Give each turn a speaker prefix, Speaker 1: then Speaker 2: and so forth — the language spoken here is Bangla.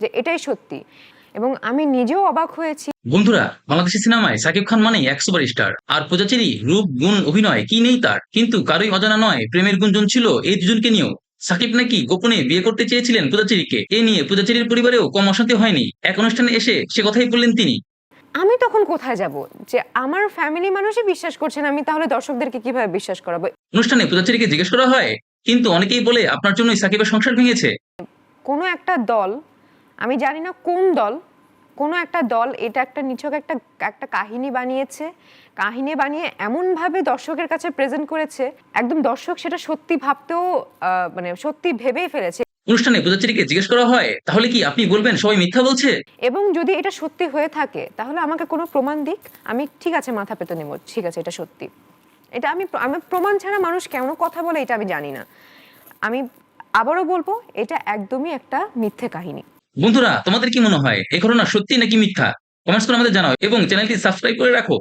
Speaker 1: যে এটাই সত্যি। এবং আমি নিজেও অবাক হয়েছি।
Speaker 2: বন্ধুরা বাংলাদেশি সিনেমায় সাকিব খান মানেই এক সুপারস্টার। আর পূজাচেরি রূপ গুণ অভিনয় কি নেই তার? কিন্তু কারোই অজানা নয় প্রেমের গুঞ্জন ছিল এই দুজনকে নিয়েও। সাকিব নাকি গোপনে বিয়ে করতে চেয়েছিলেন পূজাচেরিকে এ নিয়ে পূজাচেরির পরিবারেও কম অশান্তি হয়নি। এক অনুষ্ঠানে এসে সে কথাই বললেন তিনি।
Speaker 1: আমি তখন কোথায় যাব? যে আমার ফ্যামিলি মানুষই বিশ্বাস করছেন আমি তাহলে দর্শকদেরকে কীভাবে বিশ্বাস করাবো?
Speaker 2: অনুষ্ঠানে পূজাচেরিকে জিজ্ঞেস করা হয় কিন্তু অনেকেই বলে আপনার জন্যই সাকিবের সংসার ভেঙেছে।
Speaker 1: কোনো একটা দল আমি জানি না কোন দল কোনো একটা দল এটা একটা নিছক একটা একটা কাহিনী বানিয়েছে কাহিনী বানিয়ে এমনভাবে দর্শকের কাছে প্রেজেন্ট করেছে একদম দর্শক সেটা সত্যি ভাবতেও মানে সত্যি ভেবেই ফেলেছে।
Speaker 2: অনুষ্ঠানে পূজাচেরিকে জিজ্ঞেস করা হয় তাহলে কি আপনি বলবেন সবাই মিথ্যা বলছে?
Speaker 1: এবং যদি এটা সত্যি হয়ে থাকে তাহলে আমাকে কোনো প্রমাণ দিক আমি ঠিক আছে মাথা পেতে নেব ঠিক আছে এটা সত্যি। এটা আমি আমি প্রমাণ ছাড়া মানুষ কেন কথা বলে এটা আমি জানি না। আমি আবারও বলব এটা একদমই একটা মিথ্যে কাহিনী।
Speaker 2: বন্ধুরা, তোমাদের কি মনে হয়? এই ঘটনা সত্যি নাকি মিথ্যা? কমেন্টস করে আমাদের জানাও এবং চ্যানেলটি সাবস্ক্রাইব করে রাখো।